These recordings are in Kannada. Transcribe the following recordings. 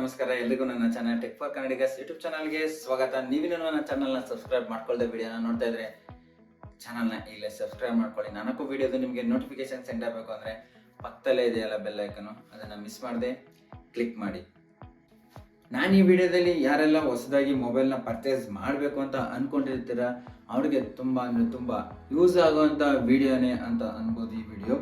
ನಮಸ್ಕಾರ, ಎಲ್ರಿಗೂ ನನ್ನ channel tech for Kannadigas YouTube ಚಾನಲ್ಗೆ ಸ್ವಾಗತ. ನೀವಿನ ನನ್ನ ಚಾನಲ್ನ ಸಬ್ಸ್ಕ್ರೈಬ್ ಮಾಡ್ಕೊಳ್ದೆ ವಿಡಿಯೋನ ನೋಡ್ತಾ ಇದ್ರೆ ಚಾನಲ್ನ ಇಲ್ಲೇ ಸಬ್ಸ್ಕ್ರೈಬ್ ಮಾಡ್ಕೊಳ್ಳಿ. ನನಗೂ ವಿಡಿಯೋದು ನಿಮಗೆ ನೋಟಿಫಿಕೇಶನ್ ಸೆಂಡ್ ಆಗಬೇಕು ಅಂದರೆ ಪಕ್ಕದಲ್ಲೇ ಇದೆಯಲ್ಲ ಬೆಲ್ ಐಕನು ಅದನ್ನು ಮಿಸ್ ಮಾಡದೆ ಕ್ಲಿಕ್ ಮಾಡಿ. ನಾನು ಈ ವಿಡಿಯೋದಲ್ಲಿ ಯಾರೆಲ್ಲ ಹೊಸದಾಗಿ ಮೊಬೈಲ್ನ ಪರ್ಚೇಸ್ ಮಾಡಬೇಕು ಅಂತ ಅನ್ಕೊಂಡಿರ್ತೀರ, ಅವ್ರಿಗೆ ತುಂಬ ಅಂದರೆ ತುಂಬ ಯೂಸ್ ಆಗುವಂಥ ವಿಡಿಯೋನೇ ಅಂತ ಅನ್ಬೋದು ಈ ವಿಡಿಯೋ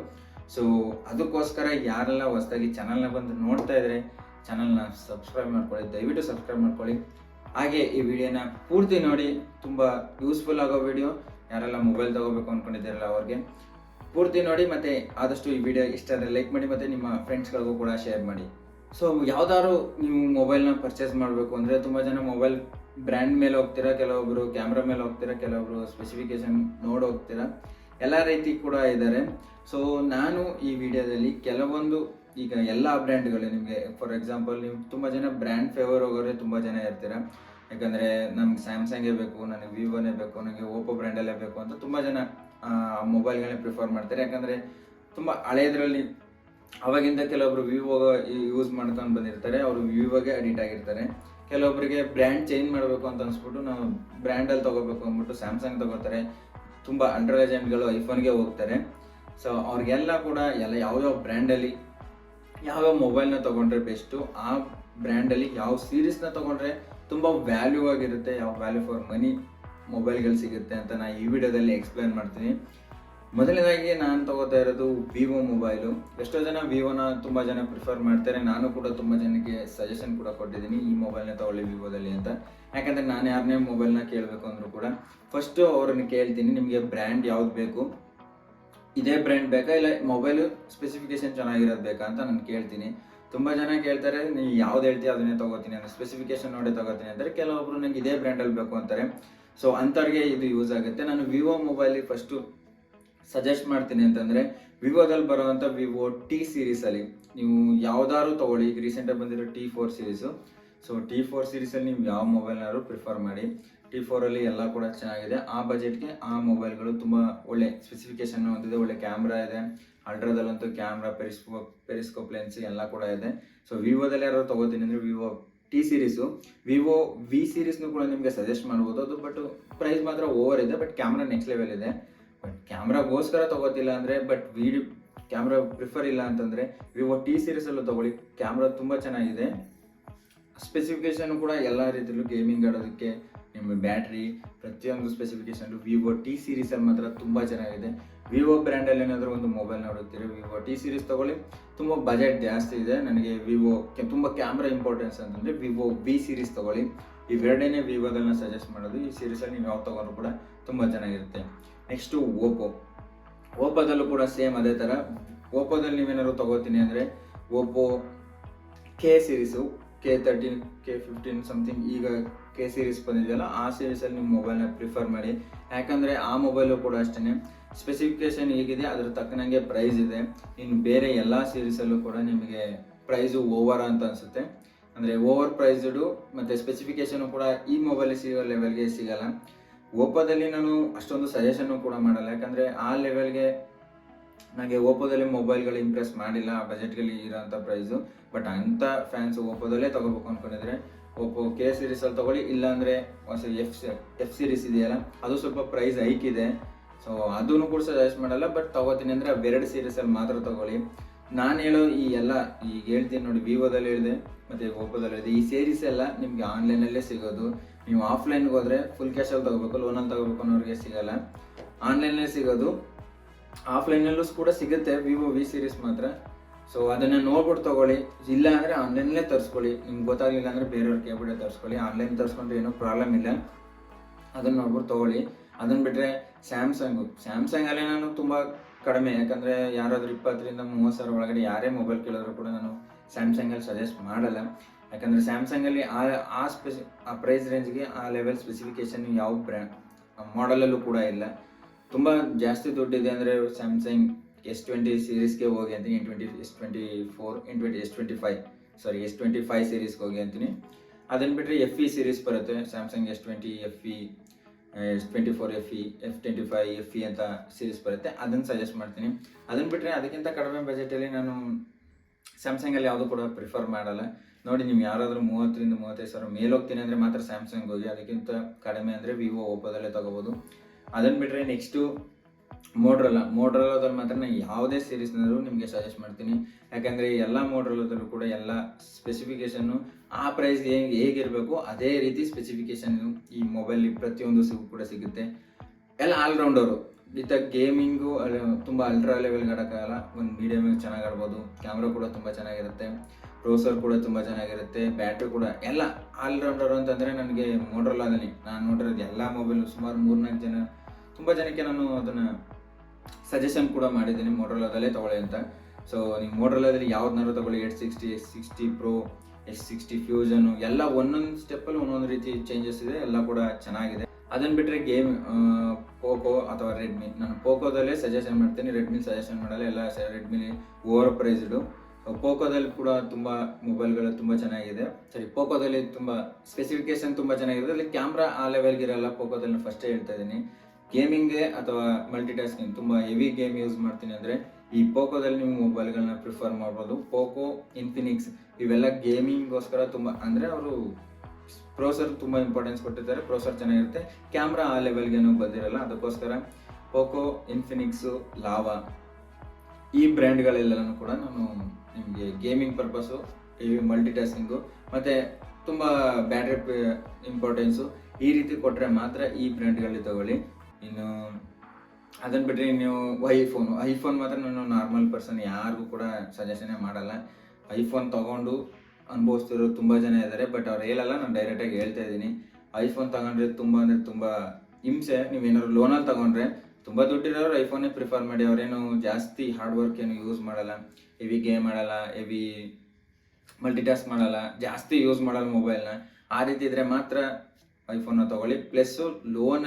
ಸೊ ಅದಕ್ಕೋಸ್ಕರ ಯಾರೆಲ್ಲ ಹೊಸದಾಗಿ ಚಾನಲ್ನ ಬಂದು ನೋಡ್ತಾ ಇದ್ರೆ ಚಾನಲ್ನ ಸಬ್ಸ್ಕ್ರೈಬ್ ಮಾಡ್ಕೊಳ್ಳಿ, ದಯವಿಟ್ಟು ಸಬ್ಸ್ಕ್ರೈಬ್ ಮಾಡ್ಕೊಳ್ಳಿ. ಹಾಗೆ ಈ ವಿಡಿಯೋನ ಪೂರ್ತಿ ನೋಡಿ, ತುಂಬ ಯೂಸ್ಫುಲ್ ಆಗೋ ವಿಡಿಯೋ. ಯಾರೆಲ್ಲ ಮೊಬೈಲ್ ತಗೋಬೇಕು ಅಂದ್ಕೊಂಡಿದ್ದೀರಲ್ಲ ಅವ್ರಿಗೆ, ಪೂರ್ತಿ ನೋಡಿ ಮತ್ತೆ ಆದಷ್ಟು ಈ ವಿಡಿಯೋ ಇಷ್ಟ ಆದರೆ ಲೈಕ್ ಮಾಡಿ ಮತ್ತೆ ನಿಮ್ಮ ಫ್ರೆಂಡ್ಸ್ಗಳಿಗೂ ಕೂಡ ಶೇರ್ ಮಾಡಿ. ಸೊ ಯಾವ್ದಾದ್ರು ನೀವು ಮೊಬೈಲ್ನ ಪರ್ಚೇಸ್ ಮಾಡಬೇಕು ಅಂದರೆ ತುಂಬ ಜನ ಮೊಬೈಲ್ ಬ್ರ್ಯಾಂಡ್ ಮೇಲೆ ಹೋಗ್ತೀರಾ ಕೆಲವೊಬ್ಬರು ಕ್ಯಾಮ್ರಾ ಮೇಲೆ ಹೋಗ್ತೀರಾ, ಕೆಲವೊಬ್ರು ಸ್ಪೆಸಿಫಿಕೇಶನ್ ನೋಡಿ ಹೋಗ್ತೀರಾ. ಎಲ್ಲ ರೀತಿ ಕೂಡ ಇದ್ದಾರೆ ಸೊ ನಾನು ಈ ವಿಡಿಯೋದಲ್ಲಿ ಕೆಲವೊಂದು ಈಗ ಎಲ್ಲ ಬ್ರ್ಯಾಂಡ್ಗಳು ನಿಮಗೆ ಫಾರ್ ಎಕ್ಸಾಂಪಲ್ ನೀವು ತುಂಬ ಜನ ಬ್ರ್ಯಾಂಡ್ ಫೇವರ್ ಹೋಗೋರೆ ತುಂಬ ಜನ ಇರ್ತೀರ? ಯಾಕಂದರೆ ನಮ್ಗೆ ಸ್ಯಾಮ್ಸಂಗೇ ಬೇಕು, ನನಗೆ ವಿವೋನೇ ಬೇಕು, ನನಗೆ ಓಪೋ ಬ್ರ್ಯಾಂಡಲ್ಲೇ ಬೇಕು ಅಂತ ತುಂಬ ಜನ ಮೊಬೈಲ್ಗಳನ್ನೇ ಪ್ರಿಫರ್ ಮಾಡ್ತಾರೆ. ಯಾಕಂದರೆ ತುಂಬ ಹಳೆಯದ್ರಲ್ಲಿ ಅವಾಗಿಂದ ಕೆಲವೊಬ್ರು ವಿವೋ ಯೂಸ್ ಮಾಡ್ಕೊಂಡು ಬಂದಿರ್ತಾರೆ. ಅವರು ವಿವೋಗೆ ಅಡಿಟ್ ಆಗಿರ್ತಾರೆ. ಕೆಲವೊಬ್ಬರಿಗೆ ಬ್ರ್ಯಾಂಡ್ ಚೇಂಜ್ ಮಾಡಬೇಕು ಅಂತ ಅನ್ಸ್ಬಿಟ್ಟು ನಾವು ಬ್ರ್ಯಾಂಡಲ್ಲಿ ತಗೋಬೇಕು ಅಂದ್ಬಿಟ್ಟು ಸ್ಯಾಮ್ಸಂಗ್ ತಗೋತಾರೆ. ತುಂಬ ಅಂಡರ್ ಏಜೆಂಟ್ಗಳು ಐಫೋನ್ಗೆ ಹೋಗ್ತಾರೆ. ಸೊ ಅವ್ರಿಗೆಲ್ಲ ಕೂಡ ಎಲ್ಲ ಯಾವ್ಯಾವ ಬ್ರ್ಯಾಂಡಲ್ಲಿ ಯಾವ್ಯಾವ ಮೊಬೈಲ್ನ ತೊಗೊಂಡ್ರೆ ಬೆಸ್ಟು ಆ ಬ್ರ್ಯಾಂಡಲ್ಲಿ ಯಾವ ಸೀರೀಸ್ನ ತೊಗೊಂಡ್ರೆ ತುಂಬ ವ್ಯಾಲ್ಯೂ ಆಗಿರುತ್ತೆ, ಯಾವ ವ್ಯಾಲ್ಯೂ ಫಾರ್ ಮನಿ ಮೊಬೈಲ್ಗಳು ಸಿಗುತ್ತೆ ಅಂತ ನಾನು ಈ ವಿಡಿಯೋದಲ್ಲಿ ಎಕ್ಸ್ಪ್ಲೈನ್ ಮಾಡ್ತೀನಿ. ಮೊದಲನೇದಾಗಿ ನಾನು ತಗೋತಾ ಇರೋದು ವಿವೋ ಮೊಬೈಲು ಎಷ್ಟೋ ಜನ ವಿವೋನ ತುಂಬ ಜನ ಪ್ರಿಫರ್ ಮಾಡ್ತಾರೆ. ನಾನು ಕೂಡ ತುಂಬ ಜನಕ್ಕೆ ಸಜೆಷನ್ ಕೂಡ ಕೊಟ್ಟಿದ್ದೀನಿ ಈ ಮೊಬೈಲ್ನ ತಗೊಳ್ಳಿ ವಿವೋದಲ್ಲಿ ಅಂತ. ಯಾಕಂದರೆ ನಾನು ಯಾರನ್ನೇ ಮೊಬೈಲ್ನ ಕೇಳಬೇಕು ಅಂದರೂ ಕೂಡ ಫಸ್ಟು ಅವ್ರನ್ನ ಕೇಳ್ತೀನಿ, ನಿಮಗೆ ಬ್ರ್ಯಾಂಡ್ ಯಾವ್ದು ಬೇಕು? ಇದೇ ಬ್ರ್ಯಾಂಡ್ ಬೇಕಾ ಇಲ್ಲ ಮೊಬೈಲು ಸ್ಪೆಸಿಫಿಕೇಶನ್ ಚೆನ್ನಾಗಿರೋದು ಬೇಕಾ ಅಂತ ನಾನು ಕೇಳ್ತೀನಿ. ತುಂಬ ಜನ ಕೇಳ್ತಾರೆ ನೀವು ಯಾವ್ದು ಹೇಳ್ತೀಯ ಅದನ್ನೇ ತಗೋತೀನಿ ಅಂದರೆ ಸ್ಪೆಸಿಫಿಕೇಶನ್ ನೋಡಿ ತಗೋತೀನಿ ಅಂದರೆ ಕೆಲವೊಬ್ರು ನಂಗೆ ಇದೇ ಬ್ರ್ಯಾಂಡಲ್ಲಿ ಬೇಕು ಅಂತಾರೆ. ಸೊ ಅಂಥವ್ರಿಗೆ ಇದು ಯೂಸ್ ಆಗುತ್ತೆ. ನಾನು ವಿವೋ ಮೊಬೈಲಿಗೆ ಫಸ್ಟು ಸಜೆಸ್ಟ್ ಮಾಡ್ತೀನಿ ಅಂತಂದರೆ ವಿವೋದಲ್ಲಿ ಬರುವಂಥ ವಿವೋ ಟಿ ಸೀರೀಸಲ್ಲಿ ನೀವು ಯಾವ್ದಾದ್ರು ತಗೊಳ್ಳಿ. ಈಗ ರೀಸೆಂಟಾಗಿ ಬಂದಿರೋ T four series so T four ಸೀರೀಸಲ್ಲಿ ನೀವು ಯಾವ ಮೊಬೈಲ್ನಾದ್ರು ಪ್ರಿಫರ್ ಮಾಡಿ. ಟಿ ಫೋರಲ್ಲಿ ಎಲ್ಲ ಕೂಡ ಚೆನ್ನಾಗಿದೆ. ಆ ಬಜೆಟ್ಗೆ ಆ ಮೊಬೈಲ್ಗಳು ತುಂಬ ಒಳ್ಳೆ ಸ್ಪೆಸಿಫಿಕೇಶನ್ ಹೊಂದಿದೆ. ಒಳ್ಳೆ ಕ್ಯಾಮ್ರಾ ಇದೆ. ಅಲ್ಟ್ರಾದಲ್ಲಂತೂ ಕ್ಯಾಮ್ರಾ ಪೆರಿಸ್ಕೋ ಪೆರಿಸ್ಕೋಪ್ ಲೆನ್ಸ್ ಎಲ್ಲ ಕೂಡ ಇದೆ. ಸೊ ವಿವೋದಲ್ಲಿ ಯಾರು ತಗೋತೀನಿ ಅಂದರೆ Vivo T series Vivo V ಸೀರೀಸ್ನು ಕೂಡ ನಿಮಗೆ ಸಜೆಸ್ಟ್ ಮಾಡ್ಬೋದು. ಅದು ಬಟ್ ಪ್ರೈಸ್ ಮಾತ್ರ ಓವರ್ ಇದೆ ಬಟ್ ಕ್ಯಾಮ್ರಾ ನೆಕ್ಸ್ಟ್ ಲೆವೆಲ್ ಇದೆ. ಬಟ್ ಕ್ಯಾಮ್ರಾಗೋಸ್ಕರ ತಗೋತಿಲ್ಲ ಅಂದರೆ ಬಟ್ ವಿಡಿಯೋ ಕ್ಯಾಮ್ರಾ ಪ್ರಿಫರ್ ಇಲ್ಲ ಅಂತಂದರೆ ವಿವೋ ಟಿ ಸೀರೀಸಲ್ಲೂ ತಗೊಳ್ಳಿ. ಕ್ಯಾಮ್ರಾ ತುಂಬ ಚೆನ್ನಾಗಿದೆ. ಸ್ಪೆಸಿಫಿಕೇಶನ್ ಕೂಡ ಎಲ್ಲ ರೀತಿಯಲ್ಲೂ ಗೇಮಿಂಗ್ ಆಡೋದಕ್ಕೆ ನಿಮ್ಮ ಬ್ಯಾಟ್ರಿ, ಪ್ರತಿಯೊಂದು ಸ್ಪೆಸಿಫಿಕೇಶನ್ ವಿವೋ ಟಿ ಸೀರೀಸಲ್ಲಿ ಮಾತ್ರ ತುಂಬ ಚೆನ್ನಾಗಿದೆ. ವಿವೋ ಬ್ರ್ಯಾಂಡಲ್ಲಿ ಏನಾದರೂ ಒಂದು ಮೊಬೈಲ್ ನೋಡುತ್ತೀರಿ? ವಿವೋ ಟಿ ಸೀರೀಸ್ ತಗೊಳ್ಳಿ. ತುಂಬ ಬಜೆಟ್ ಜಾಸ್ತಿ ಇದೆ. ನನಗೆ ವಿವೋ ತುಂಬ ಕ್ಯಾಮ್ರಾ ಇಂಪಾರ್ಟೆನ್ಸ್ ಅಂತಂದರೆ ವಿವೋ ಬಿ ಸೀರೀಸ್ ತಗೊಳ್ಳಿ. ಇವೆರಡನೇ ವಿವೋದನ್ನ ಸಜೆಸ್ಟ್ ಮಾಡೋದು. ಈ ಸೀರೀಸಲ್ಲಿ ನೀವು ಯಾವ ತಗೊಂಡ್ರು ಕೂಡ ತುಂಬ ಚೆನ್ನಾಗಿರುತ್ತೆ. ನೆಕ್ಸ್ಟು ಓಪೋ ಓಪೋದಲ್ಲೂ ಕೂಡ ಸೇಮ್ ಅದೇ ಥರ ಓಪೋದಲ್ಲಿ ನೀವೇನಾದ್ರು ತಗೋತೀನಿ ಅಂದರೆ Oppo K series K thirteen K fifteen something ಈಗ ಕೆ ಸೀರೀಸ್ ಬಂದಿದೆಯಲ್ಲ, ಆ ಸೀರೀಸಲ್ಲಿ ನಿಮ್ಮ ಮೊಬೈಲ್ನ ಪ್ರಿಫರ್ ಮಾಡಿ. ಯಾಕಂದರೆ ಆ ಮೊಬೈಲು ಕೂಡ ಅಷ್ಟೇ ಸ್ಪೆಸಿಫಿಕೇಶನ್ ಹೇಗಿದೆ, ಅದ್ರ ತಕ್ಕನಂಗೆ ಪ್ರೈಸ್ ಇದೆ. ಇನ್ನು ಬೇರೆ ಎಲ್ಲ ಸೀರೀಸಲ್ಲೂ ಕೂಡ ನಿಮಗೆ ಪ್ರೈಸು ಓವರ್ ಅಂತ ಅನಿಸುತ್ತೆ. ಅಂದರೆ ಓವರ್ ಪ್ರೈಸ್ಡು ಮತ್ತು ಸ್ಪೆಸಿಫಿಕೇಶನು ಕೂಡ ಈ ಮೊಬೈಲ್ ಸಿಗೋ ಲೆವೆಲ್ಗೆ ಸಿಗಲ್ಲ. ಓಪೋದಲ್ಲಿ ನಾನು ಅಷ್ಟೊಂದು ಸಜೆಷನ್ನು ಕೂಡ ಮಾಡಲ್ಲ. ಯಾಕಂದರೆ ಆ ಲೆವೆಲ್ಗೆ ನನಗೆ ಓಪೋದಲ್ಲಿ ಮೊಬೈಲ್ಗಳು ಇಂಪ್ರೆಸ್ ಮಾಡಿಲ್ಲ, ಆ ಬಜೆಟ್ಗಳಿಗೆ ಇರೋಂಥ ಪ್ರೈಸು ಬಟ್ ಅಂಥ ಫ್ಯಾನ್ಸ್ ಓಪೋದಲ್ಲೇ ತಗೋಬೇಕು ಅಂದ್ಕೊಂಡಿದ್ರೆ ಓಪೋ ಕೆ ಸೀರೀಸಲ್ಲಿ ತಗೊಳ್ಳಿ, ಇಲ್ಲಾಂದರೆ ಹೊಸ ಎಫ್ ಎಫ್ ಸೀರೀಸ್ ಇದೆಯಲ್ಲ, ಅದು ಸ್ವಲ್ಪ ಪ್ರೈಸ್ ಹೈಕ್ ಇದೆ. ಸೊ ಅದನ್ನು ಕೂಡ ಸಜೆಸ್ಟ್ ಮಾಡಲ್ಲ ಬಟ್ ತಗೋತೀನಿ ಅಂದರೆ ಅವೆರಡು ಸೀರೀಸಲ್ಲಿ ಮಾತ್ರ ತಗೊಳ್ಳಿ. ನಾನು ಹೇಳೋ ಈ ಎಲ್ಲ, ಈಗ ಹೇಳ್ತೀನಿ ನೋಡಿ ವಿವೋದಲ್ಲಿ ಹೇಳಿದೆ ಮತ್ತು ಓಪೋದಲ್ಲಿ ಹೇಳಿದೆ ಈ ಸೀರೀಸ್ ಎಲ್ಲ ನಿಮಗೆ ಆನ್ಲೈನಲ್ಲೇ ಸಿಗೋದು. ನೀವು ಆಫ್ಲೈನ್ಗೆ ಹೋದ್ರೆ ಫುಲ್ ಕ್ಯಾಶಲ್ಲಿ ತಗೋಬೇಕು ಲೋನಲ್ಲಿ ತಗೋಬೇಕು ಅನ್ನೋರಿಗೆ ಸಿಗಲ್ಲ. ಆನ್ಲೈನಲ್ಲೇ ಸಿಗೋದು. ಆಫ್ಲೈನಲ್ಲೂ ಕೂಡ ಸಿಗುತ್ತೆ ವಿವೋ ವಿ ಸೀರೀಸ್ ಮಾತ್ರ. ಸೊ ಅದನ್ನ ನೋಡ್ಬಿಟ್ಟು ತಗೊಳ್ಳಿ. ಇಲ್ಲ ಅಂದರೆ ಆನ್ಲೈನಲ್ಲೇ ತರಿಸ್ಕೊಳ್ಳಿ. ನಿಮ್ಗೆ ಗೊತ್ತಾಗಲಿಲ್ಲ ಅಂದರೆ ಬೇರೆಯವ್ರ ಕೇಳ್ಬಿಟ್ಟೆ ತರಿಸ್ಕೊಳ್ಳಿ. ಆನ್ಲೈನ್ ತರಿಸ್ಕೊಂಡ್ರೆ ಏನೂ ಪ್ರಾಬ್ಲಮ್ ಇಲ್ಲ. ಅದನ್ನು ನೋಡ್ಬಿಟ್ಟು ತಗೊಳ್ಳಿ. ಅದನ್ನು ಬಿಟ್ಟರೆ ಸ್ಯಾಮ್ಸಂಗು ಸ್ಯಾಮ್ಸಂಗಲ್ಲೇ ನಾನು ತುಂಬ ಕಡಿಮೆ. ಯಾಕಂದರೆ ಯಾರಾದರೂ ಇಪ್ಪತ್ತರಿಂದ ಮೂವತ್ತು ಸಾವಿರ ಒಳಗಡೆ ಯಾರೇ ಮೊಬೈಲ್ ಕೇಳಿದ್ರು ಕೂಡ ನಾನು ಸ್ಯಾಮ್ಸಂಗಲ್ಲಿ ಸಜೆಸ್ಟ್ ಮಾಡಲ್ಲ. ಯಾಕಂದರೆ ಸ್ಯಾಮ್ಸಂಗಲ್ಲಿ ಆ ಆ ಸ್ಪೆಸಿ ಆ ಪ್ರೈಸ್ ರೇಂಜ್ಗೆ ಆ ಲೆವೆಲ್ ಸ್ಪೆಸಿಫಿಕೇಶನ್ ಯಾವ ಬ್ರ್ಯಾಂಡ್ ಮಾಡಲಲ್ಲೂ ಕೂಡ ಇಲ್ಲ. ತುಂಬ ಜಾಸ್ತಿ ದುಡ್ಡಿದೆ ಅಂದರೆ ಸ್ಯಾಮ್ಸಂಗ್ ಎಸ್ ಟ್ವೆಂಟಿ ಸೀರೀಸ್ಗೆ ಹೋಗಿ ಅಂತೀನಿ N twenty S twenty four N twenty S twenty five sorry S twenty five ಸೀರೀಸ್ಗೆ ಹೋಗಿ ಅಂತೀನಿ. ಅದನ್ನು ಬಿಟ್ಟರೆ ಎಫ್ ಇ ಸೀರೀಸ್ ಬರುತ್ತೆ Samsung S twenty F E S twenty four F E F twenty five F E ಅಂತ ಸೀರೀಸ್ ಬರುತ್ತೆ ಅದನ್ನು ಸಜೆಸ್ಟ್ ಮಾಡ್ತೀನಿ. ಅದನ್ನು ಬಿಟ್ಟರೆ ಅದಕ್ಕಿಂತ ಕಡಿಮೆ ಬಜೆಟಲ್ಲಿ ನಾನು ಸ್ಯಾಮ್ಸಂಗಲ್ಲಿ ಯಾವುದು ಕೂಡ ಪ್ರಿಫರ್ ಮಾಡಲ್ಲ. ನೋಡಿ ನೀವು ಯಾರಾದರೂ ಮೂವತ್ತರಿಂದ ಮೂವತ್ತೈದು ಸಾವಿರ ಮೇಲೆ ಹೋಗ್ತೀನಿ ಅಂದರೆ ಮಾತ್ರ ಸ್ಯಾಮ್ಸಂಗ್ ಹೋಗಿ ಅದಕ್ಕಿಂತ ಕಡಿಮೆ ಅಂದರೆ ವಿವೋ ಓಪೋದಲ್ಲೇ ತಗೋಬೋದು. ಅದನ್ನು ಬಿಟ್ಟರೆ ನೆಕ್ಸ್ಟು ಮೋಡ್ರಲ್ಲ ಮೋಡ್ರಲ್ಲದಲ್ಲಿ ಮಾತ್ರ ನಾನು ಯಾವುದೇ ಸೀರೀಸ್ನಾದ್ರೂ ನಿಮಗೆ ಸಜೆಸ್ಟ್ ಮಾಡ್ತೀನಿ. ಯಾಕಂದರೆ ಎಲ್ಲ ಮೋಡ್ರಲ್ಲದಲ್ಲೂ ಕೂಡ ಎಲ್ಲ ಸ್ಪೆಸಿಫಿಕೇಷನ್ನು ಆ ಪ್ರೈಸ್ ಹೇಗೆ ಹೇಗಿರಬೇಕು ಅದೇ ರೀತಿ ಸ್ಪೆಸಿಫಿಕೇಷನ್ ಈ ಮೊಬೈಲ್ ಪ್ರತಿಯೊಂದು ಸಿಗು ಕೂಡ ಸಿಗುತ್ತೆ. ಎಲ್ಲ ಆಲ್ರೌಂಡರು ವಿತ್ ಗೇಮಿಂಗು ತುಂಬ ಅಲ್ಟ್ರಾ ಲೆವೆಲ್ಗೆ ಆಡೋಕ್ಕಾಗಲ್ಲ. ಒಂದು ಮೀಡಿಯಮ್ ಚೆನ್ನಾಗಿ ಆಡ್ಬೋದು. ಕ್ಯಾಮ್ರಾ ಕೂಡ ತುಂಬ ಚೆನ್ನಾಗಿರುತ್ತೆ. ಪ್ರೋಸರ್ ಕೂಡ ತುಂಬ ಚೆನ್ನಾಗಿರುತ್ತೆ. ಬ್ಯಾಟ್ರಿ ಕೂಡ ಎಲ್ಲ ಆಲ್ರೌಂಡರು ಅಂತಂದರೆ ನನಗೆ ಮೋಡ್ರಲ್ಲಾದಲ್ಲಿ ನಾನು ನೋಡಿರೋದು ಎಲ್ಲ ಮೊಬೈಲು ಸುಮಾರು ಮೂರ್ನಾಲ್ಕು ಜನ ತುಂಬ ಜನಕ್ಕೆ ನಾನು ಅದನ್ನು ಸಜೆಷನ್ ಕೂಡ ಮಾಡಿದ್ದೀನಿ. ಮೋಟ್ರೋಲಾದಲ್ಲೇ ತಗೊಳ್ಳಿ ಅಂತ. ಸೊ ನೀವು ಮೋಟ್ರೋಲಾದಲ್ಲಿ ಯಾವ್ದನ್ನಾರು ತಗೊಳ್ಳಿ. Eight sixty S sixty pro S sixty fusion ಎಲ್ಲ ಒಂದೊಂದು ಸ್ಟೆಪ್ಪಲ್ಲಿ ಒಂದೊಂದು ರೀತಿ ಚೇಂಜಸ್ ಇದೆ. ಎಲ್ಲ ಕೂಡ ಚೆನ್ನಾಗಿದೆ. ಅದನ್ನು ಬಿಟ್ಟರೆ ಗೇಮ್ ಪೋಕೋ ಅಥವಾ ರೆಡ್ಮಿ ನಾನು ಪೋಕೋದಲ್ಲೇ ಸಜೆಷನ್ ಮಾಡ್ತೀನಿ. ರೆಡ್ಮಿ ಸಜೆಷನ್ ಮಾಡಲ್ಲ. ಎಲ್ಲ ರೆಡ್ಮಿ ಓವರ್ ಪ್ರೈಸ್ಡು ಪೋಕೋದಲ್ಲಿ ಕೂಡ ತುಂಬ ಮೊಬೈಲ್ಗಳು ತುಂಬ ಚೆನ್ನಾಗಿದೆ. ಸರಿ ಪೋಕೋದಲ್ಲಿ ತುಂಬ ಸ್ಪೆಸಿಫಿಕೇಶನ್ ತುಂಬ ಚೆನ್ನಾಗಿದೆ. ಅಲ್ಲಿ ಕ್ಯಾಮ್ರಾ ಆ ಲೆವೆಲ್ಗೆ ಇರಲ್ಲ ಪೋಕೋದಲ್ಲಿ ಫಸ್ಟೇ ಹೇಳ್ತಾ ಇದ್ದೀನಿ. ಗೇಮಿಂಗ್ಗೆ ಅಥವಾ ಮಲ್ಟಿ ಟಾಸ್ಕಿಂಗ್ ತುಂಬ ಹೆವಿ ಗೇಮ್ ಯೂಸ್ ಮಾಡ್ತೀನಿ ಅಂದರೆ ಈ ಪೋಕೋದಲ್ಲಿ ನೀವು ಮೊಬೈಲ್ಗಳನ್ನ ಪ್ರಿಫರ್ ಮಾಡ್ಬೋದು. ಪೋಕೋ ಇನ್ಫಿನಿಕ್ಸ್ ಇವೆಲ್ಲ ಗೇಮಿಂಗ್ಗೋಸ್ಕರ ತುಂಬ ಅಂದರೆ ಅವರು ಪ್ರೋಸರ್ ತುಂಬ ಇಂಪಾರ್ಟೆನ್ಸ್ ಕೊಟ್ಟಿದ್ದಾರೆ. ಪ್ರೋಸರ್ ಚೆನ್ನಾಗಿರುತ್ತೆ. ಕ್ಯಾಮ್ರಾ ಆ ಲೆವೆಲ್ಗೇನು ಬಂದಿರಲ್ಲ, ಅದಕ್ಕೋಸ್ಕರ ಪೋಕೋ ಇನ್ಫಿನಿಕ್ಸು ಲಾವಾ ಈ ಬ್ರ್ಯಾಂಡ್ಗಳೆಲ್ಲನೂ ಕೂಡ ನಾನು ನಿಮಗೆ ಗೇಮಿಂಗ್ ಪರ್ಪಸ್ಸು ಈ ಮಲ್ಟಿ ಟಾಸ್ಕಿಂಗು ಮತ್ತು ತುಂಬ ಬ್ಯಾಟ್ರಿ ಇಂಪಾರ್ಟೆನ್ಸು ಈ ರೀತಿ ಕೊಟ್ಟರೆ ಮಾತ್ರ ಈ ಬ್ರ್ಯಾಂಡ್ಗಳಲ್ಲಿ ತಗೊಳ್ಳಿ. ಇನ್ನು ಅದನ್ನು ಬಿಟ್ಟರೆ ನೀವು ಐಫೋನು ಐಫೋನ್ ಮಾತ್ರ ನಾನು ನಾರ್ಮಲ್ ಪರ್ಸನ್ ಯಾರಿಗೂ ಕೂಡ ಸಜೆಷನೇ ಮಾಡಲ್ಲ. ಐಫೋನ್ ತೊಗೊಂಡು ಅನುಭವಿಸ್ತಿರೋ ತುಂಬ ಜನ ಇದ್ದಾರೆ ಬಟ್ ಅವ್ರು ಹೇಳಲ್ಲ, ನಾನು ಡೈರೆಕ್ಟಾಗಿ ಹೇಳ್ತಾ ಇದ್ದೀನಿ. ಐಫೋನ್ ತೊಗೊಂಡ್ರೆ ತುಂಬ ಅಂದರೆ ತುಂಬ ಹಿಂಸೆ ನೀವೇನಾದ್ರು ಲೋನಲ್ಲಿ ತೊಗೊಂಡ್ರೆ ತುಂಬ ದುಡ್ಡಿರೋರು ಐಫೋನೇ ಪ್ರಿಫರ್ ಮಾಡಿ, ಅವರೇನು ಜಾಸ್ತಿ ಹಾರ್ಡ್ ವರ್ಕ್ ಏನು ಯೂಸ್ ಮಾಡಲ್ಲ. ಹೆವಿ ಗೇಮ್ ಆಡಲ್ಲ ಹೆವಿ ಮಲ್ಟಿಟಾಸ್ಕ್ ಮಾಡಲ್ಲ, ಜಾಸ್ತಿ ಯೂಸ್ ಮಾಡಲ್ಲ ಮೊಬೈಲ್ನ ಆ ರೀತಿ ಇದ್ರೆ ಮಾತ್ರ ಐಫೋನ್ನ ತಗೊಳ್ಳಿ. Plus loan